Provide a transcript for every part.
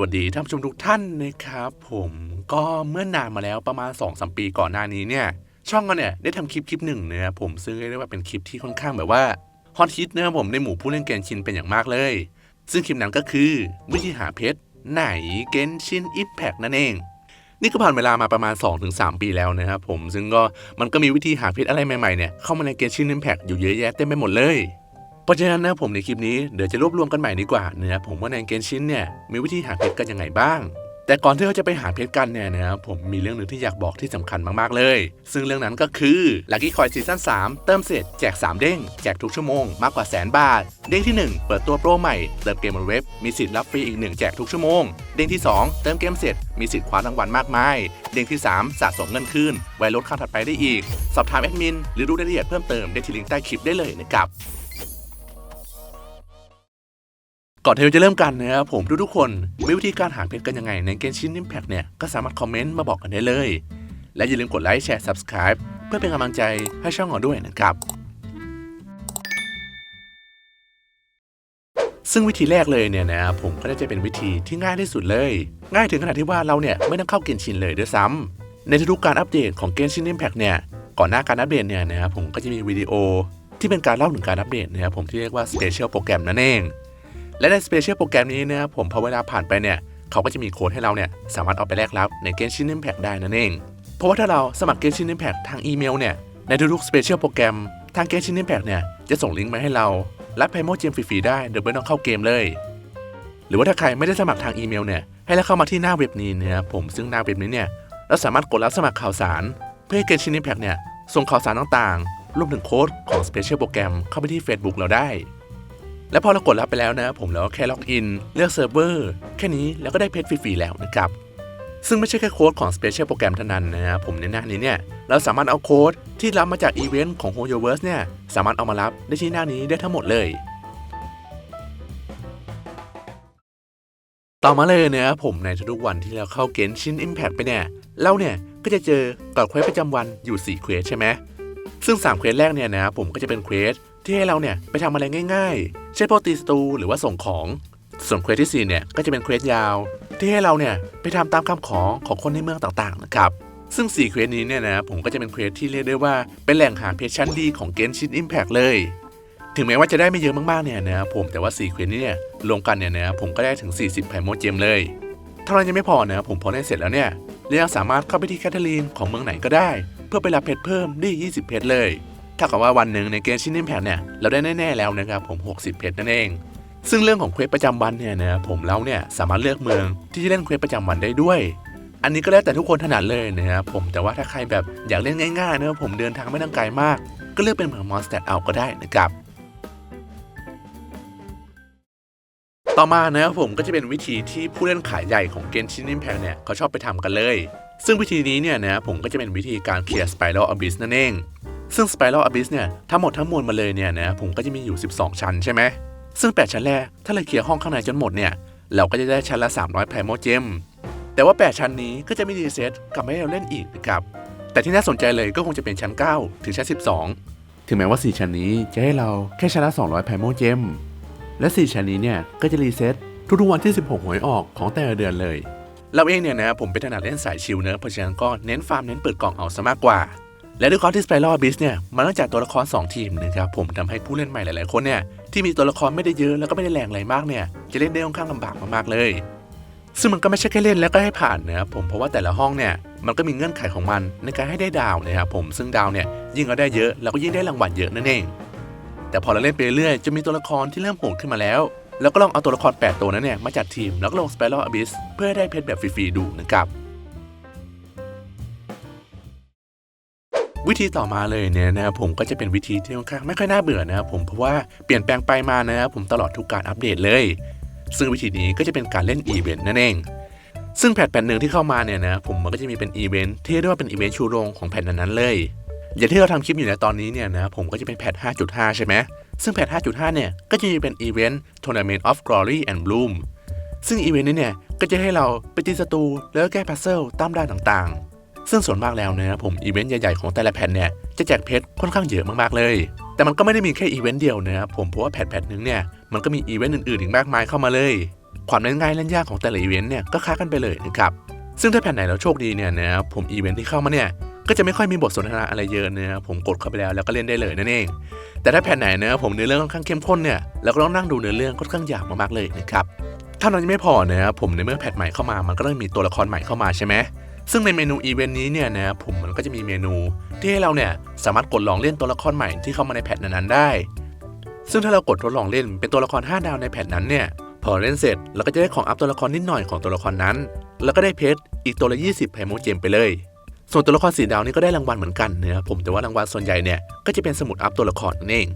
วัสดีท่านผู้ชมทุกท่านนะครับ ผมก็เมื่อนานมาแล้วประมาณ2อสปีก่อนหน้านี้เนี่ย ช่องก็เนี่ยได้ทำคลิปคลิปหนึ่งนะครับผมซึ่งเรียกได้ว่าเป็นคลิปที่ค่อนข้างแบบว่าฮอตฮิตนะครับผมในหมู่ผู้เล่นเกนชินเป็นอย่างมากเลย ซึ่งคลิปนั้นก็คือวิธีหาเพชรไหนเกนชินอิมแพกนั่นเอง นี่ก็ผ่านเวลามาประมาณ 2-3 ปีแล้วนะครับผมซึ่งก็มันก็มีวิธีหาเพชรอะไรใหม่ๆเนี่ยเข้ามาในเกนชินอิมแพกอยู่เยอะแยะเต็มไปหมดเลย เพราะฉะนั้นนะครับผมในคลิปนี้เดี๋ยวจะรวบรวมกันใหม่ดีกว่านะครับผมว่าในเกนชินเนี่ยมีวิธีหาเพชรกันยังไงบ้าง แต่ก่อนที่เราจะไปหาเพชรกันเนี่ยนะครับผมมีเรื่องหนึ่งที่อยากบอกที่สำคัญมากๆเลย ซึ่งเรื่องนั้นก็คือ Lucky Coin ซีซั่น3เติมเสร็จแจก 3 เด้ง แจกทุกชั่วโมงมากกว่าแสนบาท เด้งที่ 1 เปิดตัวโปรใหม่เติมเกมบนเว็บมีสิทธิ์รับฟรีอีก 1 แจกทุกชั่วโมง เด้งที่ 2 เติมเกมเสร็จมีสิทธิ์คว้ารางวัลมากมาย เด้งที่ 3 สะสมเงินคืนไว้ลดค่าถัดไปได้อีก สอบถามแอดมินหรือรู้รายละเอียดเพิ่มเติมได้ที่ลิงก์ใต้คลิปได้เลยนะครับ ก่อนที่เราจะเริ่มกันนะครับผมทุกๆคนมีวิธีการหาเพชรกันยังไงในเกมชินนิมแพกเนี่ยก็สามารถคอมเมนต์มาบอกกันได้เลย และอย่าลืมกดไลค์แชร์ Subscribe เพื่อเป็นกำลังใจให้ช่องเราด้วยนะครับ ซึ่งวิธีแรกเลยเนี่ยนะครับผมก็น่าจะเป็นวิธีที่ง่ายที่สุดเลย ง่ายถึงขนาดที่ว่าเราเนี่ยไม่ต้องเข้าเกมชินเลยด้วยซ้ำในทุกการอัปเดตของเกมชินนิมแพกเนี่ยก่อนหน้าการอัปเดตเนี่ยนะครับผมก็จะมีวิดีโอที่เป็นการเล่าถึงการอัปเดตนะครับผมที่เรียกว่า Special โปรแกรมนั่นเอง และในสเปเชียลโปรแกรมนี้นะครับผมพอเวลาผ่านไปเนี่ยเขาก็จะมีโค้ดให้เราเนี่ยสามารถเอาไปแลกรับในเกมชิน i ิมแพ t ได้นั่นเอง เพราะว่าถ้าเราสมัครเกมชิน i ิมแพ t ทางอีเมลเนี่ยในทุกๆสเปเชียลโปรแกรมทางเกมชิน i ิมแพ t เนี่ยจะส่งลิงก์มาให้เรารับไพโมเจมฟรีๆได้โดยไม่ต้องเข้าเกมเลย หรือว่าถ้าใครไม่ได้สมัครทางอีเมลเนี่ยให้เราเข้ามาที่หน้าเว็บนี้นะครับผมซึ่งหน้าเว็บนี้เนี่ยเราสามารถกดรับสมัครข่าวสาร เพื่อให้เกมชิน i ิมแพ t เนี่ยส่งข่าวสารต่างๆรวมถึงโค้ดของสเปเชียลโปรแกรมเข้าไปที่ Facebook เราได้ และพอเรากดรับไปแล้วนะ ผมเราก็แค่ล็อกอินเลือกเซิร์ฟเวอร์แค่นี้แล้วก็ได้เพชรฟรีๆแล้วนะครับ ซึ่งไม่ใช่แค่โค้ดของ Special โปรแกรมเท่านั้นนะครับผมในหน้านี้เนี่ย เราสามารถเอาโค้ดที่รับมาจากอีเวนต์ของ h o y o v e r s e เนี่ย สามารถเอามารับได้ที่หน้านี้ได้ทั้งหมดเลย ต่อมาเลยนะครับผมในทุกๆวันที่เราเข้าเกณฑ์ชิ้น Impact ไปเนี่ยเราเนี่ยก็จะเจอกับเควสประจำวันอยู่4เควสใช่ไหมซึ่ง3เควสแรกเนี่ยนะครับผมก็จะเป็นเควส ที่ให้เราเนี่ยไปทำอะไรง่ายๆ เช่นพวกตีสตูหรือว่าส่งของ ส่วนเควสที่ 4 เนี่ยก็จะเป็นเควสยาว ที่ให้เราเนี่ยไปทำตามคำขอของคนในเมืองต่างๆนะครับซึ่ง 4 เควสนี้เนี่ยนะผมก็จะเป็นเควสที่เรียกได้ว่าเป็นแหล่งหาเพชรชั้นดีของเกนชินอิมแพกเลย ถึงแม้ว่าจะได้ไม่เยอะมากๆเนี่ยนะผมแต่ว่า 4 เควสนี้เนี่ยรวมกันเนี่ยนะผมก็ได้ถึง 40ไพโมเจมเลยเท่านั้นยังไม่พอนะผมพอได้เสร็จแล้วเนี่ยเรายังสามารถเข้าไปที่แคทเธอรีนของเมืองไหนก็ได้ เพื่อไปรับเพชรเพิ่มได้ 20 เพชรเลย ถ้ากับว่าวันหนึ่งในเกมชินนิมแพ t เนี่ยเราได้แน่ๆแล้วนะครับผม 60 เพชรนั่นเอง ซึ่งเรื่องของเควสประจำวันเนี่ยนะครับผมเราเนี่ยสามารถเลือกเมืองที่จะเล่นเควสประจำวันได้ด้วย อันนี้ก็แล้วแต่ทุกคนถนัดเลยนะครับผมแต่ว่าถ้าใครแบบอยากเล่นง่ายๆนะครับผมเดินทางไม่ต้องไกลมาก ก็เลือกเป็นเมืองมอนสเตอร์เอาก็ได้นะครับต่อมานะครับผมก็จะเป็นวิธีที่ผู้เล่นขายใหญ่ของเกมชินิมแพ t เนี่ยเขาชอบไปทำกันเลย ซึ่งวิธีนี้เนี่ยนะครับผมก็จะเป็นวิธีการเคลียร์สไปรัลอ b บิสนั่นเอง ซึ่ง Spiral Abyss เนี่ยทั้งหมดทั้งมวลมาเลยเนี่ยนะผมก็จะมีอยู่ 12 ชั้นใช่ไหมซึ่ง 8 ชั้นแรก ถ้าเราเคลียร์ห้องข้างในจนหมดเนี่ยเราก็จะได้ชั้นละ 300 Primo Gem แต่ว่า 8 ชั้นนี้ก็จะไม่รีเซ็ตกลับมาให้เราเล่นอีกนะครับแต่ที่น่าสนใจเลยก็คงจะเป็นชั้น 9 ถึงชั้น 12 ถึงแม้ว่า 4 ชั้นนี้จะให้เราแค่ชั้นละ 200 Primo Gem และ 4 ชั้นนี้เนี่ยก็จะรีเซ็ตทุกๆวันที่ 16 หวยออกของแต่ละเดือนเลย เราเองเนี่ยนะผมเป็นถนัดเล่นสายชิลเนอะเพราะฉะนั้นก็เน้นฟาร์มเน้นเปิดกล่องเอาซะมากกว่า และด้วยความที่ Spiral Abyss เนี่ยมันเนื่องจากตัวละคร 2 ทีมนะครับผมทำให้ผู้เล่นใหม่หลาย ๆ คนเนี่ยที่มีตัวละครไม่ได้เยอะแล้วก็ไม่ได้แรงอะไรมากเนี่ยจะเล่นได้ค่อนข้างลำบากมากๆเลย ซึ่งมันก็ไม่ใช่แค่เล่นแล้วก็ให้ผ่านนะครับผมเพราะว่าแต่ละห้องเนี่ยมันก็มีเงื่อนไขของมันในการให้ได้ดาวนะครับผมซึ่งดาวเนี่ยยิ่งเราได้เยอะเราก็ยิ่งได้รางวัลเยอะนั่นเอง แต่พอเราเล่นไปเรื่อยๆจะมีตัวละครที่เริ่มโหดขึ้นมาแล้ว แล้วก็ลองเอาตัวละคร 8 ตัวนั้นเนี่ยมาจัดทีมแล้วก็ลง Spiral Abyss เพื่อให้ได้เพชรแบบฟรีๆดูนะครับ วิธีต่อมาเลยเนี่ยนะครับผมก็จะเป็นวิธีที่ค่อนข้างไม่ค่อยน่าเบื่อนะครับผมเพราะว่าเปลี่ยนแปลงไปมานะครับผมตลอดทุกการอัปเดตเลย ซึ่งวิธีนี้ก็จะเป็นการเล่นอีเวนต์นั่นเองซึ่งแพทแผ่นหนึ่งที่เข้ามาเนี่ยนะผมมันก็จะมีเป็นอีเวนต์ที่เรียกว่าเป็นอีเวนต์ชูโรงของแผ่นนั้นๆเลย อย่างที่เราทำคลิปอยู่ในตอนนี้เนี่ยนะผมก็จะเป็นแพท 5.5 ใช่ไหมซึ่งแพท 5.5 เนี่ยก็จะมีเป็นอีเวนต์ Tournament of Glory and Bloom ซึ่งอีเวนต์นี้เนี่ยก็จะให้เราไปตีศัตรูแล้วก็แก้พัซเซิลตามด่านต่างๆ ซึ่งส่วนมากแล้วนะครับผมอีเวนต์ใหญ่ๆของแต่ละแผ่นเนี่ยจะแจกเพชรค่อนข้างเยอะมากๆเลย แต่มันก็ไม่ได้มีแค่อีเวนต์เดียวนะครับผมเพราะว่าแพทแพทหนึงเนี่ยมันก็มีอีเวนต์อื่นๆอีกมากมายเข้ามาเลย ความเล่นง่ายเล่นยากของแต่ละอีเวนต์เนี่ยก็คล้ายกันไปเลยนะครับซึ่งถ้าแผ่นไหนเราโชคดีเนี่ยนะครับผมอีเวนต์ที่เข้ามาเนี่ยก็จะไม่ค่อยมีบทสนทนาอะไรเยอะนะครับผมกดเข้าไปแล้วแล้วก็เล่นได้เลยนั่นเอง แต่ถ้าแผ่นไหนนะครับผมเนื้อเรื่องค่อนข้างเข้มข้นเนี่ยเราก็ต้องนั่งดูเนื้อเรื่องค่อนข้างยาวมากๆเลยนะครับเท่านั้นยังไม่พอนะครับผมในเมื่อแพทใหม่เข้ามา มันก็ต้องมีตัวละครใหม่เข้ามาใช่ไหม ซึ่งในเมนูอีเวนต์นี้เนี่ยนะผมมันก็จะมีเมนู ที่ให้เราเนี่ยสามารถกดลองเล่นตัวละครใหม่ที่เข้ามาในแพทนั้นๆได้ ซึ่งถ้าเรากดทดลองเล่นเป็นตัวละคร 5 ดาวในแพทนั้นเนี่ยพอเล่นเสร็จเราก็จะได้ของอัพตัวละครนิดหน่อยของตัวละครนั้น แล้วก็ได้เพชรอีกตัวละ20ไพโมเจมไปเลย ส่วนตัวละครสีดาวนี่ก็ได้รางวัลเหมือนกันนะครับผมแต่ว่ารางวัลส่วนใหญ่เนี่ยก็จะเป็นสมุดอัพตัวละครนั่นเอง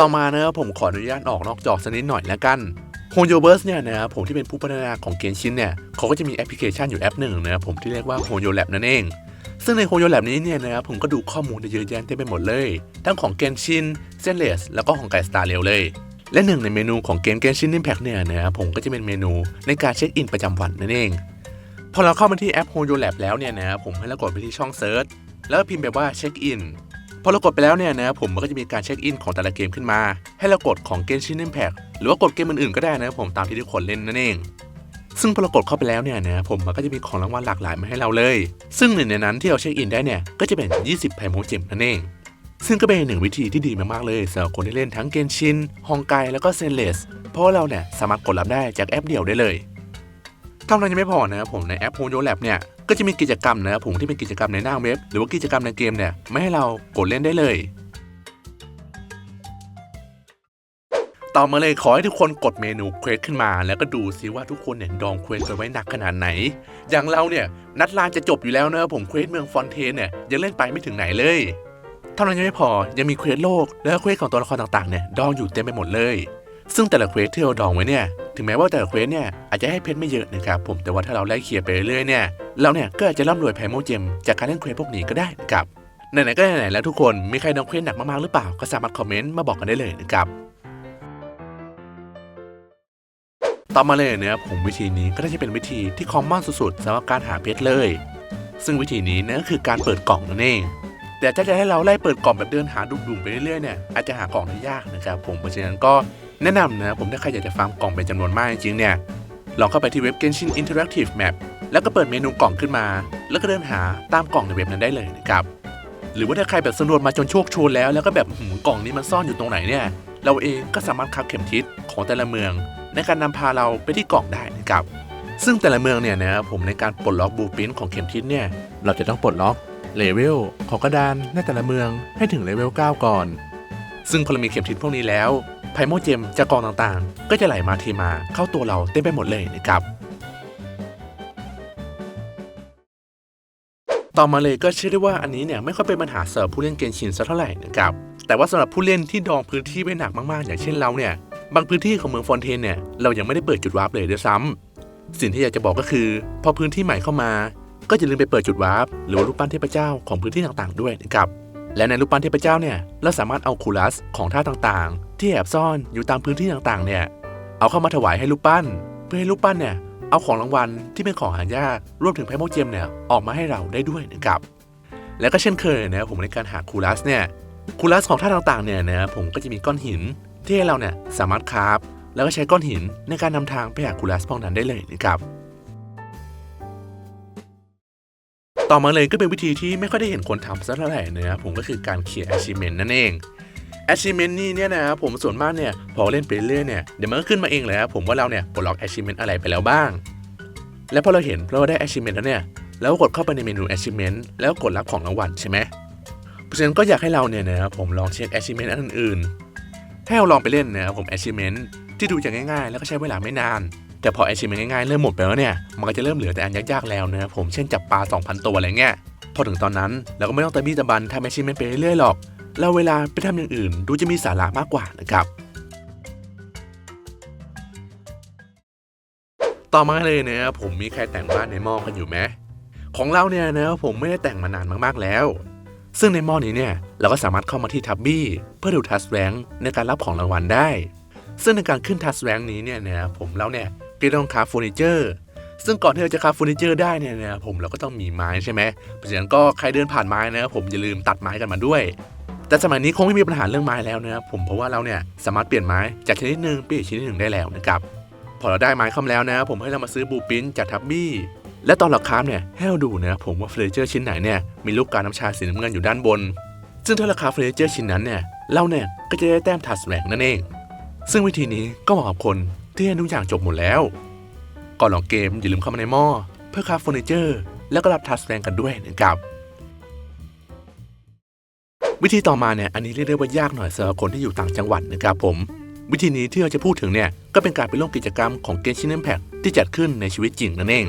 ต่อมานะครับผมขออนุญาตออกนอกจอสักนิดหน่อยแล้วกัน โฮโยเบิร์สเนี่ยนะครับผมที่เป็นผู้พัฒนาของเกนชินเนี่ยเขาก็จะมีแอปพลิเคชันอยู่แอปหนึ่งนะครับผมที่เรียกว่าโฮโยแลบนั่นเอง ซึ่งในโฮโยแลบนี้เนี่ยนะครับผมก็ดูข้อมูลได้เยอะแยะเต็มไปหมดเลย ทั้งของเกนชินเซนเลสแล้วก็ของไก่สตาร์เรลเลย และหนึ่งในเมนูของเกมเกนชิน Impact เนี่ยนะครับผมก็จะเป็นเมนูในการเช็คอินประจำวันนั่นเอง พอเราเข้ามาที่แอป Hoyo Lab แล้วเนี่ยนะครับผมให้เรากดไปที่ช่องเซิร์ชแล้วพิมพ์แบบว่าเช็คอิน พอเรากดไปแล้วเนี่ยนะครับผมมันก็จะมีการเช็คอินของแต่ละเกมขึ้นมา ให้เรากดของ Genshin Impact หรือว่ากดเกมอื่นๆก็ได้นะครับผมตามที่ทุกคนเล่นนั่นเองซึ่งพอเรากดเข้าไปแล้วเนี่ยนะครับผมมันก็จะมีของรางวัลหลากหลายมาให้เราเลย ซึ่งหนึ่งในนั้นที่เราเช็คอินได้เนี่ยก็จะเป็น 20ไพโมเจมนั่นเอง ซึ่งก็เป็นหนึ่งวิธีที่ดีมากๆเลยสำหรับคนที่เล่นทั้งเกนชินฮองไกแล้วก็เซนเลส เพราะว่าเราเนี่ยสามารถกดรับได้จากแอปเดียวได้เลยเท่านั้นยังไม่พอนะครับผมในแอป h o y o Lab เนี่ย ก็จะมีกิจกรรมนะครับผมที่เป็นกิจกรรมในหน้าเว็บ หรือว่ากิจกรรมในเกมเนี่ยไม่ให้เรากดเล่นได้เลย ต่อมาเลยขอให้ทุกคนกดเมนูเควสขึ้นมา แล้วก็ดูซิว่าทุกคนเนี่ยดองเควสไปไว้หนักขนาดไหน อย่างเราเนี่ยนัดลานจะจบอยู่แล้วนะผมเควสเมืองฟอนเทนเนี่ยยังเล่นไปไม่ถึงไหนเลยเท่านั้นยังไม่พอยังมีเควสโลก และเควสของตัวละครต่างๆเนี่ยดองอยู่เต็มไปหมดเลย ซึ่งแต่ละเควสที่เราดองไว้เนี่ยถึงแม้ว่าแต่ละเควสเนี่ยอาจจะให้เพชรไม่เยอะนะครับผมแต่ว่าถ้าเราไล่เคลียร์ไปเรื่อยๆเนี่ยเราเนี่ยก็อาจจะร่ำรวยไพโมเจมจากการเล่นเควสพวกนี้ก็ได้นะครับไหนๆก็ไหนๆแล้วทุกคนมีใครดองเควสหนักมากๆหรือเปล่าก็สามารถคอมเมนต์มาบอกกันได้เลยนะครับต่อมาเลยเนะครับผมวิธีนี้ก็น่าจะเป็นวิธีที่คอมมอนสุดๆสำหรับการหาเพชรเลย ซึ่งวิธีนี้เนยก็คือการเปิดกล่องนั่นเองแต่ถ้าจะให้เราไล่เปิดกล่องแบบเดินหาดุ่มๆไปเรื่อยๆเนี่ยอาจจะหากล่องได้ยากนะครับผมเพราะฉะนั้นก็ แนะนำนะผมถ้าใครอยากจะฟาร์มกล่องเป็นจำนวนมากจริงๆเนี่ย ลองเข้าไปที่เว็บ Genshin Interactive Map แล้วก็เปิดเมนูกล่องขึ้นมา แล้วก็เดินหาตามกล่องในเว็บนั้นได้เลยนะครับ หรือว่าถ้าใครแบบสำรวจมาจนโชคชนแล้วแล้วก็แบบหืมกล่องนี้มันซ่อนอยู่ตรงไหนเนี่ย เราเองก็สามารถคับเข็มทิศของแต่ละเมือง ในการนำพาเราไปที่กล่องได้นะครับ ซึ่งแต่ละเมืองเนี่ยนะครับผมในการปลดล็อกบูปินของเข็มทิศเนี่ยเราจะต้องปลดล็อกเลเวลของกระดานในแต่ละเมืองให้ถึงเลเวล9ก่อน ซึ่งพอเรามีเข็มทิศพวกนี้แล้ว ไพโมเจมจากกองต่างๆ ก็จะไหลมาเทมาเข้าตัวเราเต็มไปหมดเลยนะครับ ต่อมาเลยก็เชื่อได้ว่าอันนี้เนี่ยไม่ค่อยเป็นปัญหาสำหรับผู้เล่นเกมชินสักเท่าไหร่นะครับ แต่ว่าสำหรับผู้เล่นที่ดองพื้นที่ไว้หนักมากๆ อย่างเช่นเราเนี่ย บางพื้นที่ของเมืองฟอนเทนเนี่ยเรายังไม่ได้เปิดจุดวาร์ปเลยด้วยซ้ำสิ่งที่อยากจะบอกก็คือ พอพื้นที่ใหม่เข้ามา ก็อย่าลืมไปเปิดจุดวาร์ปหรือว่ารูปปั้นเทพเจ้าของพื้นที่ต่างๆ ด้วยนะครับและในรูปปั้นเทพเจ้าเนี่ยเราสามารถเอาคูลัสของท่าต่างๆ ที่แอบซ่อนอยู่ตามพื้นที่ต่างๆ เนี่ย เอาเข้ามาถวายให้รูปปั้น เพื่อให้รูปปั้นเนี่ยเอาของรางวัลที่เป็นของหายากรวมถึงไพโมเจมเนี่ยออกมาให้เราได้ด้วยนะครับ และก็เช่นเคยนะผมในการหาคูลัสเนี่ยคูลัสของท่าต่างๆเนี่ยนะผมก็จะมีก้อนหิน ที่ให้เราเนี่ยสามารถคราฟแล้วก็ใช้ก้อนหินในการนำทางไปหาคูลัสพวกนั้นได้เลยนะครับต่อมาเลยก็เป็นวิธีที่ไม่ค่อยได้เห็นคนทำสักเท่าไหร่นะครับผมก็คือการเคลียร์ achievement นั่นเอง achievement นี่เนี่ยนะครับผมส่วนมากเนี่ยพอเล่นไปเรื่อยเนี่ยเดี๋ยวมันก็ขึ้นมาเองเลยครับผมว่าเราเนี่ยปลดล็อก achievement อะไรไปแล้วบ้าง และพอเราเห็นเราได้ achievement แล้วเนี่ยแล้วกดเข้าไปในเมนู achievement แล้วกดรับของรางวัลใช่ไหมเพราะฉะนั้นก็อยากให้เราเนี่ยนะครับผมลองเช็ค achievement อันอื่นๆให้เราลองไปเล่นนะครับผม achievement ที่ดูจะง่ายๆ แล้วก็ใช้เวลาไม่นาน แต่พอ achievement ง่ายๆ เริ่มหมดไปแล้วเนี่ยมันก็จะเริ่มเหลือแต่อันยากๆแล้วนะครับผมเช่นจับปลา 2,000 ตัวอะไรเงี้ยพอถึงตอนนั้นเราก็ไม่ต้องตะบี้ตะบันทำ achievement ไปเรื่อยๆหรอก แล้วเวลาไปทำอย่างอื่น ดูจะมีสาระมากกว่านะครับ ต่อมาเลยนะครับผมมีใครแต่งบ้านในหม้อกันอยู่ไหมของเราเนี่ยนะครับผมไม่ได้แต่งมานานมากๆแล้ว ซึ่งในหม้อนี้เนี่ยเราก็สามารถเข้ามาที่ทับบี้เพื่อดูทัสแรงในการรับของรางวัลได้ ซึ่งในการขึ้นทัสแรงนี้เนี่ยนะครับผมเราเนี่ยก็ต้องคาฟเฟอร์นิเจอร์ซึ่งก่อนที่เราจะคาฟเฟอร์นิเจอร์ได้เนี่ยนะครับผมเราก็ต้องมีไม้ใช่ไหมเพราะฉะนั้นก็ใครเดินผ่านไม้นะครับผมอย่าลืมตัดไม้กันมาด้วย แต่สมัยนี้คงไม่มีปัญหาเรื่องไม้แล้วนะครับผมเพราะว่าเราเนี่ยสามารถเปลี่ยนไม้จากชนิดหนึ่งไปอีกชนิดหนึ่งได้แล้วนะครับพอเราได้ไม้เข้ามาแล้วนะครับผมให้เรามาซื้อบูปินจากทับบี้และตอนเราคราฟเนี่ยให้เราดูนะครับผมว่าเฟอร์นิเจอร์ชิ้นไหนเนี่ยมีลูกกาน้ำชาสีน้ำเงินอยู่ด้านบน ซึ่งถ้าราคาเฟอร์นิเจอร์ชิ้นนั้นเนี่ยเราเนี่ยก็จะได้แต้มถัดแสงนั่นเอง ซึ่งวิธีนี้ก็เหมาะกับคนที่เรียนทุกอย่างจบหมดแล้ว ก่อนหลองเกมอย่าลืมเข้ามาในหม้อเพื่อคราฟเฟอร์นิเจอร์ แล้วก็รับทัสแรงกันด้วยนะครับ วิธีต่อมาเนี่ยอันนี้เรียกได้ว่ายากหน่อยสำหรับคนที่อยู่ต่างจังหวัดนะครับผม วิธีนี้ที่เราจะพูดถึงเนี่ยก็เป็นการไปร่วมกิจกรรมของเกมชิน Impact ที่จัดขึ้นในชีวิตจริงนั่นเอง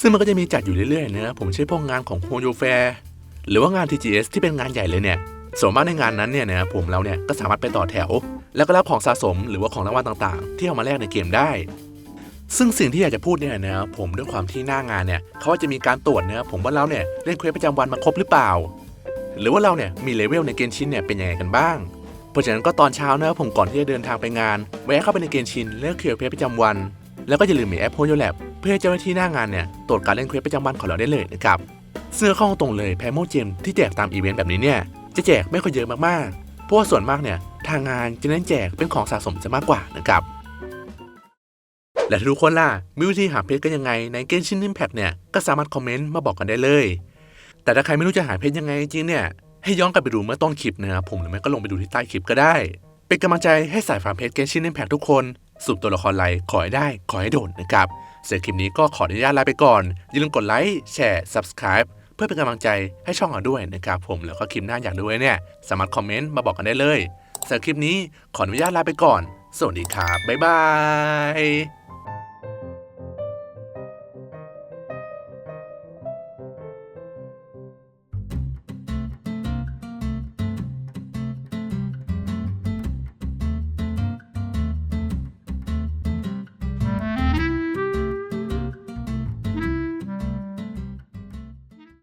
ซึ่งมันก็จะมีจัดอยู่เรื่อยๆนะผมเช่พวกงานของโฮโยแฟร์หรือว่างาน TGS ที่เป็นงานใหญ่เลยเนี่ยส่วนมากในงานนั้นเนี่ยนะผมเราเนี่ยก็สามารถไปต่อแถว แล้วก็รับของสะสมหรือว่าของรางวัลต่างๆ ที่เอามาแลกในเกมได้ ซึ่งสิ่งที่อยากจะพูดเนี่ยนะผมด้วยความที่หน้างานเนี่ยเขาจะมีการตรวจนะผมว่าเราเนี่ยเล่นเควสประจำวันมาครบหรือเปล่า หรือว่าเราเนี่ยมีเลเวลในเกมชินเนี่ยเป็นยังไงกันบ้าง เพราะฉะนั้นก็ตอนเช้านะผมก่อนที่จะเดินทางไปงาน แวะเข้าไปในเกมชินเลือกเคลียร์เควสประจำวัน แล้วก็อย่าลืมมีแอปโฮโยแลบเพื่อให้เจ้าหน้าที่หน้างานเนี่ยตรวจการเล่นเควสประจำวันของเราได้เลยนะครับเสื้อข้องตรงเลยแพมโมเจมที่แจกตามอีเวนต์แบบนี้เนี่ยจะแจกไม่ค่อยเยอะมากๆเพราะว่าส่วนมากเนี่ยทางงานจะเน้นแจกเป็นของสะสมจะมากกว่านะครับและทุกคนล่ะมีวิธีหาเพชรกันยังไงในเกมชิน Impact เนี่ยก็สามารถคอมเมนต์มาบอกกันได้เลย แต่ถ้าใครไม่รู้จะหาเพชรยังไงจริงเนี่ย ให้ย้อนกลับไปดูเมื่อต้นคลิปนะครับผมหรือไม่ก็ลงไปดูที่ใต้คลิปก็ได้ เป็นกำลังใจให้สายฟาร์มเพชรเกชิน Impact ทุกคนสูบตัวละครไลขอให้ได้ ขอให้โดนนะครับเสร็จคลิปนี้ก็ขออนุญาตลาไปก่อน อย่าลืมกดไลค์แชร์ subscribe เพื่อเป็นกำลังใจให้ช่องเราด้วยนะครับผมแล้วก็คลิปหน้าอยากดูไว้เนี่ย สามารถคอมเมนต์มาบอกกันได้เลยสำหรับคลิปนี้ขออนุญาตลาไปก่อน สวัสดีครับบ๊ายบาย